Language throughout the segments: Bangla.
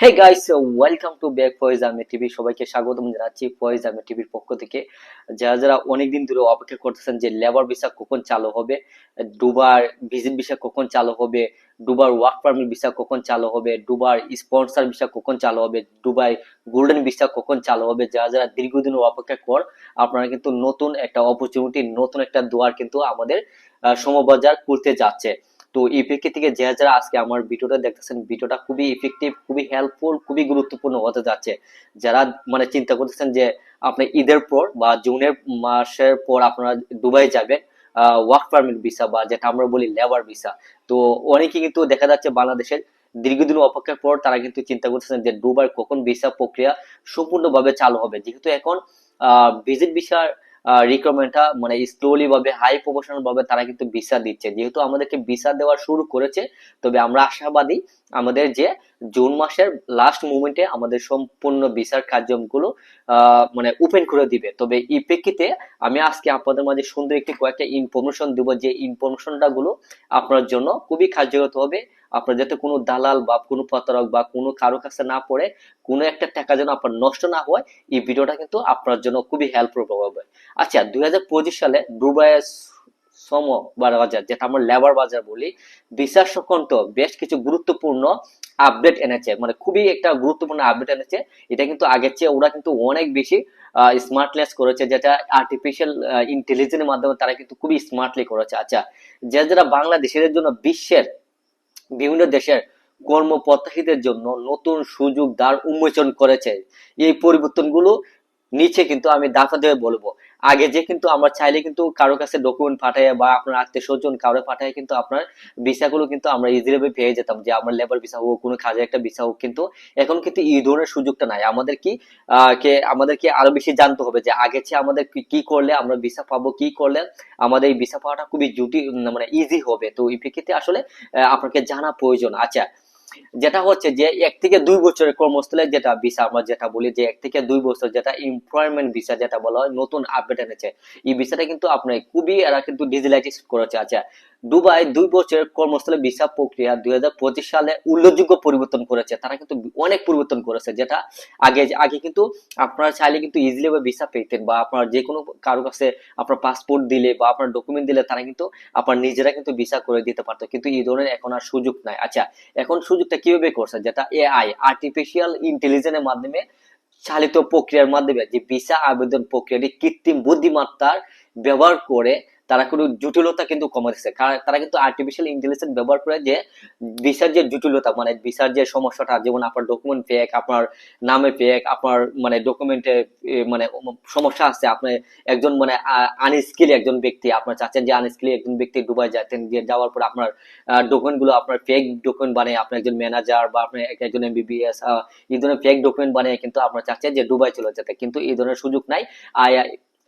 Hey guys welcome to back Faiz Ahmed TV সবাইকে স্বাগতম জানাচ্ছি ফয়েজ আহমেদ টিভির পক্ষ থেকে। যারা যারা অনেকদিন ধরে অপেক্ষা করতেছেন যে লেবার ভিসা কখন চালু হবে, দুবার ভিজিট ভিসা কখন চালু হবে, দুবার ওয়ার্ক পারমিট ভিসা কখন চালু হবে, দুবার স্পন্সর ভিসা কখন চালু হবে দুবাই গোল্ডেন ভিসা কখন চালু হবে, যারা যারা দীর্ঘদিন অপেক্ষা কর, আপনারা কিন্তু নতুন একটা অপরচুনিটি নতুন একটা দুয়ার কিন্তু আমাদের সমবাজার করতে যাচ্ছে। তো প্রেক্ষিত থেকে যারা যারা আজকে আমার ভিডিওটা দেখতেছেন, ভিডিওটা খুবই ইফেক্টিভ খুবই হেল্পফুল খুবই গুরুত্বপূর্ণ হতে যাচ্ছে। যারা মানে চিন্তা করতেছেন যে আপনি ঈদের পর বা জুনের মাসের পর আপনারা দুবাই যাবেন ওয়ার্ক পারমিট ভিসা বা যেটা আমরা বলি লেবার ভিসা তো অনেকে কিন্তু দেখা যাচ্ছে বাংলাদেশের দীর্ঘদিন অপেক্ষার পর তারা কিন্তু চিন্তা করতেছেন যে দুবাই কখন ভিসা প্রক্রিয়া সম্পূর্ণভাবে চালু হবে। যেহেতু এখন ভিজিট ভিসার রিকোয়ারমেন্টটা মানে স্লোলি ভাবে হাই প্রফেশনাল ভাবে তারা কিন্তু ভিসা দিচ্ছে। যেহেতু আমাদেরকে ভিসা দেওয়া শুরু করেছে, তবে আমরা আশাবাদী আমাদের যে জুন মাসের লাস্ট মুমেন্টে আমাদের সম্পূর্ণ ভিসার কার্যক্রমগুলো মানে ওপেন করে দিবে। তবে এই প্রেক্ষিতে আমি আজকে আপনাদের মাঝে সুন্দর একটি কয়েকটা ইনফরমেশন দিব। যে ইনফরমেশনটা গুলো আপনার জন্য খুবই কার্যকর হবে। আপনার যাতে কোনো দালাল বা কোনো প্রতারক বা কোনো কারও কাছে না পড়ে, কোনো একটা টাকা যেন আপনার নষ্ট না হয়, এই ভিডিওটা কিন্তু আপনার জন্য খুবই হেল্পফুল হবে। আচ্ছা দুই হাজার পঁচিশ সালে দুবাইয়ের শ্রম বাজার, যেটা আমরা লেবার বাজার বলি, বিচার সংক্রান্ত বেশ কিছু গুরুত্বপূর্ণ আপডেট এনেছে মানে খুবই একটা গুরুত্বপূর্ণ আপডেট এনেছে। এটা কিন্তু আগের চেয়ে ওরা কিন্তু অনেক বেশি স্মার্টলেস করেছে, যেটা আর্টিফিশিয়াল ইন্টেলিজেন্সের মাধ্যমে তারা কিন্তু খুবই স্মার্টলি করেছে। আচ্ছা যারা যারা বাংলাদেশের জন্য বিশ্বের বিভিন্ন দেশের কর্মপ্রত্যাশীদের জন্য নতুন সুযোগ দ্বার উন্মোচন করেছে, এই পরিবর্তনগুলো নিচে কিন্তু আমি দাতা দিয়ে বলব। আগে যে কিন্তু আমরা চাইলে কিন্তু কারও কাছে ডকুমেন্ট পাঠাইয়া বা আপনার আত্মীয় স্বজন কারও পাঠায় কিন্তু আপনার ভিসাগুলো কিন্তু আমরা ইজিলি পেয়ে যেতাম যে আমার লেবার ভিসা হোক, কোনো কাজে একটা ভিসা হোক কিন্তু এখন কিন্তু এই ধরনের সুযোগটা নাই। আমাদের কি কে আমাদেরকে আরও বেশি জানতে হবে যে আগে চেয়ে আমাদের কি- কি করলে আমরা ভিসা পাবো, কি করলে আমাদের এই ভিসা পাওয়াটা খুবই জুটি মানে ইজি হবে। তো এই প্রেক্ষিতে আসলে আপনাকে জানা প্রয়োজন। আচ্ছা যেটা হচ্ছে যে এক থেকে দুই বছরের কর্মস্থলে যেটা ভিসা আমরা যেটা বলি যে এক থেকে দুই বছর যেটা এমপ্লয়মেন্ট ভিসা যেটা বলা হয়, নতুন আপডেট এনেছে। এই ভিসাটা কিন্তু আপনার খুবই, এরা কিন্তু ডিজিটালাইজ করেছে আচ্ছা। দুবাই দুই বছরের কর্মস্থলে ভিসা প্রক্রিয়া দুই সালে উল্লেখযোগ্য পরিবর্তন করেছে। তারা কিন্তু অনেক পরিবর্তন করেছে, যেটা আগে আগে কিন্তু আপনারা চাইলে কিন্তু ইজিলি ভিসা পেতেন বা আপনার যে কোনো কারও কাছে আপনার পাসপোর্ট দিলে বা আপনার ডকুমেন্ট দিলে তারা কিন্তু আপনার নিজেরা কিন্তু ভিসা করে দিতে পারতো। কিন্তু এই ধরনের এখন আর সুযোগ নাই। আচ্ছা এখন সুযোগটা কীভাবে করছে? যেটা এআই আর্টিফিশিয়াল ইন্টেলিজেন্সের মাধ্যমে চালিত প্রক্রিয়ার মাধ্যমে যে ভিসা আবেদন প্রক্রিয়াটি কৃত্রিম বুদ্ধিমত্তার ব্যবহার করে তারা কোনো জটিলতা কিন্তু কমাতেছে কারণ তারা কিন্তু আর্টিফিশিয়াল ইন্টেলিজেন্স ব্যবহার করে যে ভিসার যে জটিলতা মানে ভিসার যে সমস্যাটা, যেমন আপনার ডকুমেন্ট ফেক আপনার নামে ফেক আপনার মানে ডকুমেন্টে মানে সমস্যা আছে, আপনি একজন মানে আনস্কিল একজন ব্যক্তি, আপনার চাচ্ছেন যে আনস্কিল একজন ব্যক্তি দুবাই যাচ্ছেন, যে যাওয়ার পর আপনার ডকুমেন্টগুলো আপনার ফেক ডকুমেন্ট বানিয়ে, আপনি একজন ম্যানেজার বা আপনি এক- একজন এমবিবিএস এই ধরনের ফেক ডকুমেন্ট বানিয়ে কিন্তু আপনার চাচ্ছেন যে দুবাই চলে যেতে। কিন্তু এই ধরনের সুযোগ নাই। আই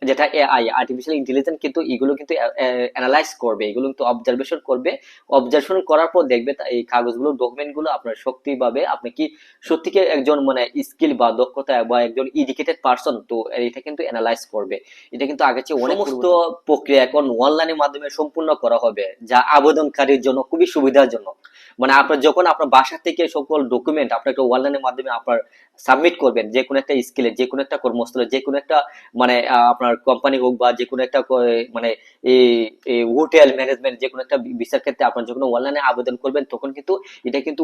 যেটা এআই আর্টিফিশিয়াল ইন্টেলিজেন্স কিন্তু এগুলো কিন্তু অ্যানালাইজ করবে এগুলো কিন্তু অবজারভেশন করবে। অবজারভেশন করার পর দেখবে এই কাগজগুলো ডকুমেন্টগুলো আপনার শক্তি পাবে আপনি কি সত্যিকে একজন মানে স্কিল বা দক্ষতা বা একজন এডুকেটেড পারসন তো এটা কিন্তু অ্যানালাইজ করবে। এটা কিন্তু আগে চেয়ে অনেক সমস্ত প্রক্রিয়া। এখন অনলাইনের মাধ্যমে সম্পূর্ণ করা হবে যা আবেদনকারীর জন্য খুবই সুবিধাজনক মানে আপনার যখন আপনার বাসা থেকে সকল ডকুমেন্ট আপনাকে অনলাইনের মাধ্যমে আপনার সাবমিট করবেন যে কোনো একটা স্কিলে যে কোনো একটা কর্মস্থলে যে কোনো একটা মানে আপনার কোম্পানি হোক বা যে কোনো একটা মানে এই হোটেল ম্যানেজমেন্ট যে কোনো একটা বিষয়ের ক্ষেত্রে আপনার যখন অনলাইনে আবেদন করবেন, তখন কিন্তু এটা কিন্তু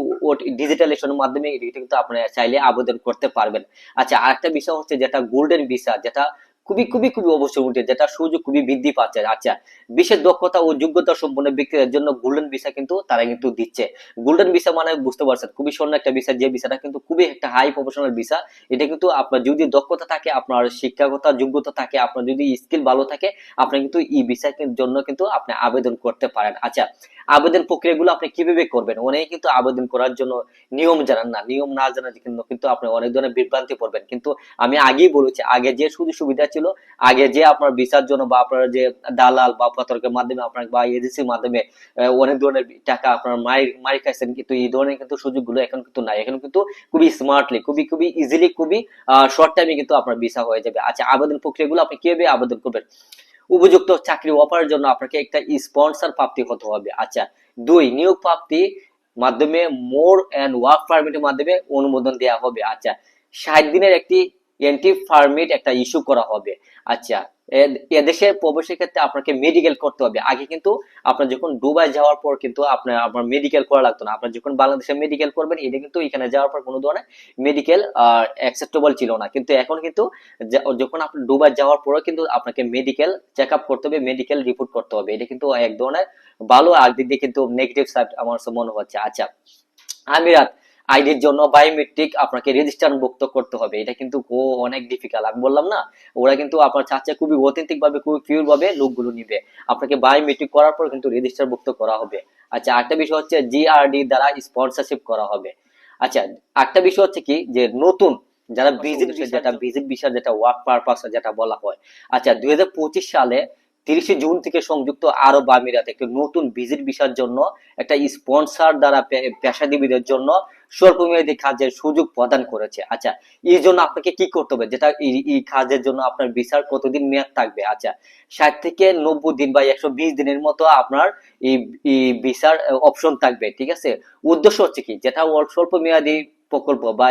ডিজিটালাইজেশনের মাধ্যমে এটা কিন্তু আপনার চাইলে আবেদন করতে পারবেন। আচ্ছা আরেকটা বিষয় হচ্ছে যেটা গোল্ডেন ভিসা যেটা খুবই খুবই খুবই অবশ্যই উঠে যেটা সুযোগ খুবই বৃদ্ধি পাচ্ছে। আচ্ছা বিশেষ দক্ষতা ও যোগ্যতা সম্পন্ন ব্যক্তিদের জন্য গোল্ডেন ভিসা কিন্তু তারা কিন্তু দিচ্ছে। গোল্ডেন ভিসা মানে বুঝতে পারছেন, খুবই স্বর্ণ একটা ভিসা যে ভিসাটা কিন্তু খুবই একটা হাই প্রফেশনাল ভিসা এটা কিন্তু আপনার যদি দক্ষতা থাকে, আপনার শিক্ষাগত যোগ্যতা থাকে, আপনার যদি স্কিল ভালো থাকে, আপনি কিন্তু এই ভিসার জন্য কিন্তু আপনি আবেদন করতে পারেন। আচ্ছা আবেদন প্রক্রিয়াগুলো আপনি কীভাবে করবেন? অনেকে কিন্তু আবেদন করার জন্য নিয়ম জানান না। নিয়ম না জানার জন্য কিন্তু আপনি অনেক ধরনের বিভ্রান্তি পড়বেন। কিন্তু আমি আগেই বলেছি, আগে যে সুযোগ সুবিধা ছিল। আগে যে আপনার ভিসার জন্য বা আপনার যে দালাল বা প্রতারকের মাধ্যমে আপনার বা এজেন্সির মাধ্যমে অনেক ধরনের টাকা আপনার মারি মারি খাইছেন, কিন্তু এই ধরনের কিন্তু সুযোগগুলো এখন কিন্তু নাই। এখন কিন্তু খুবই স্মার্টলি খুবই খুবই ইজিলি খুবই শর্ট টাইমে কিন্তু আপনার ভিসা হয়ে যাবে। আচ্ছা আবেদন প্রক্রিয়াগুলো আপনি কীভাবে আবেদন করবেন? উপযুক্ত চাকরি অফারের জন্য আপনাকে একটা স্পন্সর প্রাপ্তি হতে হবে। আচ্ছা দুই, নিয়োগ প্রাপ্তি মাধ্যমে মোর অ্যান্ড ওয়ার্ক পারমিটের মাধ্যমে অনুমোদন দেওয়া হবে। আচ্ছা ষাট দিনের একটি এন্ট্রি পারমিট একটা ইস্যু করা হবে। আচ্ছা এদেশে প্রবেশের ক্ষেত্রে আপনাকে মেডিকেল করতে হবে। আগে কিন্তু আপনার যখন দুবাই যাওয়ার পর কিন্তু আপনার আপনার মেডিকেল করা লাগতো না। আপনার যখন বাংলাদেশে মেডিকেল করবেন, এটা কিন্তু এখানে যাওয়ার পর কোনো ধরনের মেডিকেল অ্যাকসেপ্টেবল ছিল না। কিন্তু এখন কিন্তু যখন আপনি দুবাই যাওয়ার পরে কিন্তু আপনাকে মেডিকেল চেক আপ করতে হবে মেডিকেল রিপোর্ট করতে হবে। এটা কিন্তু এক ধরনের ভালো আর দিক দিয়ে কিন্তু নেগেটিভ সাইড আমার মনে হচ্ছে। আচ্ছা আমিরাত আইডির জন্য বায়োমেট্রিক আপনাকে রেজিস্টার মুক্ত করতে হবে। এটা কিন্তু ও অনেক ডিফিকাল্ট আমি বললাম না ওরা কিন্তু আপনার চাচ্ছে খুবই অথেন্টিক ভাবে খুবই পিওর ভাবে লোকগুলো নিবে। আপনাকে বায়োমেট্রিক করার পর কিন্তু রেজিস্টার মুক্ত করা হবে। আচ্ছা আরেকটা বিষয় হচ্ছে জিআরডি দ্বারা স্পন্সরশিপ করা হবে। আচ্ছা আরেকটা বিষয় হচ্ছে কি যে নতুন যারা ভিজিট যেটা ভিজিট ভিসা যেটা ওয়ার্ক পারপাস যেটা বলা হয়। আচ্ছা দুই হাজার পঁচিশ সালে তিরিশে জুন থেকে সংযুক্ত আরব আমিরাত একটি নতুন ভিজিট ভিসার জন্য, একটা স্পন্সর দ্বারা পেশাজীবীদের জন্য স্বল্পমেয়াদী কাজের সুযোগ প্রদান করেছে। আচ্ছা এই জন্য আপনাকে কি করতে হবে? যেটা এই কাজের জন্য আপনার ভিসার কতদিন মেয়াদ থাকবে? আচ্ছা ষাট থেকে নব্বই দিন বা একশো বিশ দিনের মতো আপনার এই ভিসার অপশন থাকবে, ঠিক আছে? উদ্দেশ্য হচ্ছে কি? যেটা স্বল্প মেয়াদী প্রকল্প বা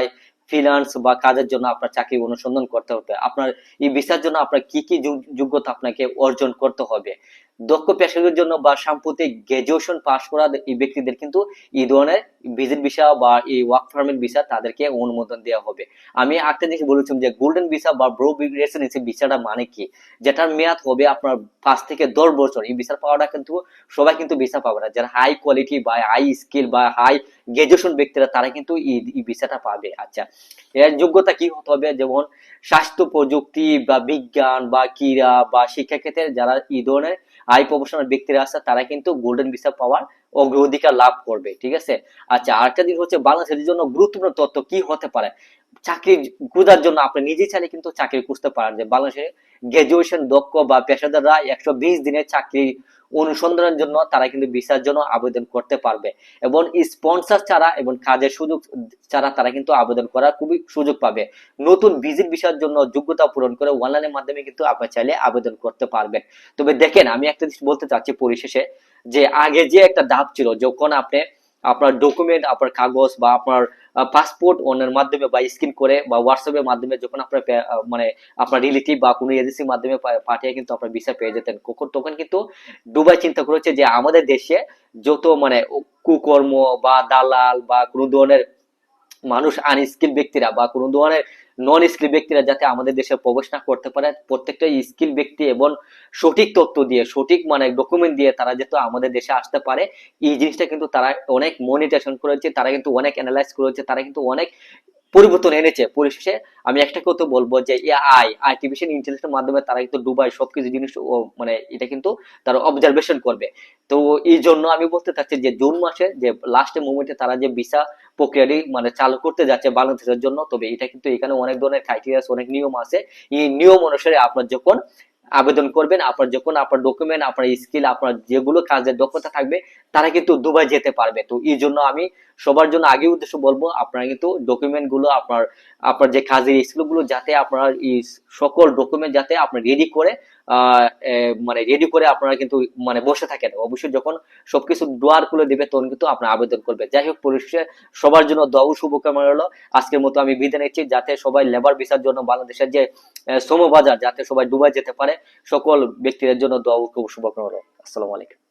ফিনান্স বা কাজের জন্য আপনার চাকরি অনুসন্ধান করতে হবে। আপনার এই ভিসার জন্য আপনার কি কি যোগ- যোগ্যতা আপনাকে অর্জন করতে হবে? দক্ষ পেশাদের জন্য বা সাম্প্রতিক গ্রাজুয়েশন পাস করা এই ব্যক্তিদের কিন্তু এই ধরনের ভিজিট ভিসা বা এই ওয়ার্ক পারমিট ভিসা তাদেরকে অনুমোদন দেওয়া হবে। আমি একটা জিনিস বলেছিলাম যে গোল্ডেন ভিসা বা ব্রো রেসিডেন্সি ভিসাটা মানে কি? যেটার মেয়াদ হবে আপনার পাঁচ থেকে দশ বছর। এই ভিসা পাওয়াটা কিন্তু সবাই কিন্তু ভিসা পাবে না। যারা হাই কোয়ালিটি বা হাই স্কিল বা হাই গ্রাজুয়েশন ব্যক্তিরা তারা কিন্তু এই ভিসাটা পাবে। আচ্ছা এর যোগ্যতা কি হতে হবে? যেমন স্বাস্থ্য, প্রযুক্তি বা বিজ্ঞান বা ক্রীড়া বা শিক্ষাক্ষেত্রে যারা এই ধরনের হাই প্রফেশনাল ব্যক্তিরা আছে তারা কিন্তু গোল্ডেন ভিসা পাওয়ার অগ্রাধিকার লাভ করবে, ঠিক আছে? আচ্ছা আরেকটা দিক হচ্ছে বাংলাদেশের জন্য গুরুত্বপূর্ণ তথ্য কি হতে পারে? চাকরি খোঁজার জন্য আপনি নিজে চাইলে কিন্তু চাকরি খুঁজতে পারেন যে বাংলাদেশে গ্রাজুয়েশন দক্ষ বা পেশাদাররা একশো বিশ দিনের চাকরি অনুসন্ধানের জন্য তারা কিন্তু ভিসার জন্য আবেদন করতে পারবে এবং স্পন্সর ছাড়া এবং কাজের সুযোগ ছাড়া তারা কিন্তু আবেদন করার খুবই সুযোগ পাবে। নতুন ভিজিট ভিসার জন্য যোগ্যতা পূরণ করে অনলাইনের মাধ্যমে কিন্তু আপনি চাইলে আবেদন করতে পারবেন। তবে দেখেন, আমি একটা জিনিস বলতে চাচ্ছি পরিশেষে যে আগে যে একটা ধাপ ছিল, যখন আপনি আপনার ডকুমেন্ট আপনার কাগজ বা আপনার পাসপোর্ট অন্যের মাধ্যমে বা স্ক্রিন করে বা হোয়াটসঅ্যাপের মাধ্যমে যখন আপনার মানে আপনার রিলেটিভ বা কোনো এজেন্সির মাধ্যমে পাঠিয়ে কিন্তু আপনার ভিসা পেয়ে যেতেন। তখন কিন্তু দুবাই চিন্তা করেছে যে আমাদের দেশে যত মানে কুকর্ম বা দালাল বা কোনো ধরনের মানুষ আনস্কিল ব্যক্তিরা বা কোনো ধরনের নন স্কিল ব্যক্তিরা যাতে আমাদের দেশে প্রবেশ না করতে পারে, প্রত্যেকটা স্কিল ব্যক্তি এবং সঠিক তথ্য দিয়ে, সঠিক মানে ডকুমেন্ট দিয়ে তারা যেহেতু আমাদের দেশে আসতে পারে, এই জিনিসটা কিন্তু তারা অনেক মনিটেশন করেছে, তারা কিন্তু অনেক অ্যানালাইজ করেছে, তারা কিন্তু অনেক পরিবর্তন এনেছে। পরিশেষে আমি একটা কথা বলব যে এআই আর্টিফিশিয়াল ইন্টেলিজেন্সের মাধ্যমে তারা কিন্তু দুবাই সবকিছু জিনিস মানে এটা কিন্তু তারা অবজারভেশন করবে। তো এই জন্য আমি বলতে চাচ্ছি যে, জুন মাসে যে লাস্টের মুমেন্টে তারা যে ভিসা প্রক্রিয়াটি মানে চালু করতে যাচ্ছে বাংলাদেশের জন্য, তবে এটা কিন্তু এখানে অনেক ধরনের ক্রাইটেরিয়া অনেক নিয়ম আছে। এই নিয়ম অনুসারে আপনার যখন আবেদন করবেন, আপনার যখন আপনার ডকুমেন্ট আপনার স্কিল আপনার যেগুলো কাজের দক্ষতা থাকবে, তারা কিন্তু দুবাই যেতে পারবে। তো এই জন্য আমি সবার জন্য আগে উদ্দেশ্য বলব, আপনারা কিন্তু ডকুমেন্টগুলো, আপনার আপনার যে কাজের স্কিলগুলো, যাতে আপনার সকল ডকুমেন্ট যাতে আপনি রেডি করে মানে রেডি করে আপনারা কিন্তু মানে বসে থাকেন। অবশ্যই যখন সবকিছু ডোয়ার খুলে দিবে, তখন কিন্তু আপনার আবেদন করবে। যাই হোক পরিশেষে সবার জন্য দাও শুভকামনা হলো আজকের মতো আমি বিদায় নিচ্ছি। যাতে সবাই লেবার ভিসার জন্য বাংলাদেশের যে শ্রম বাজার যাতে সবাই ডুবাই যেতে পারে, সকল ব্যক্তিদের জন্য দউ শুভকামনা হলো আসসালামু আলাইকুম।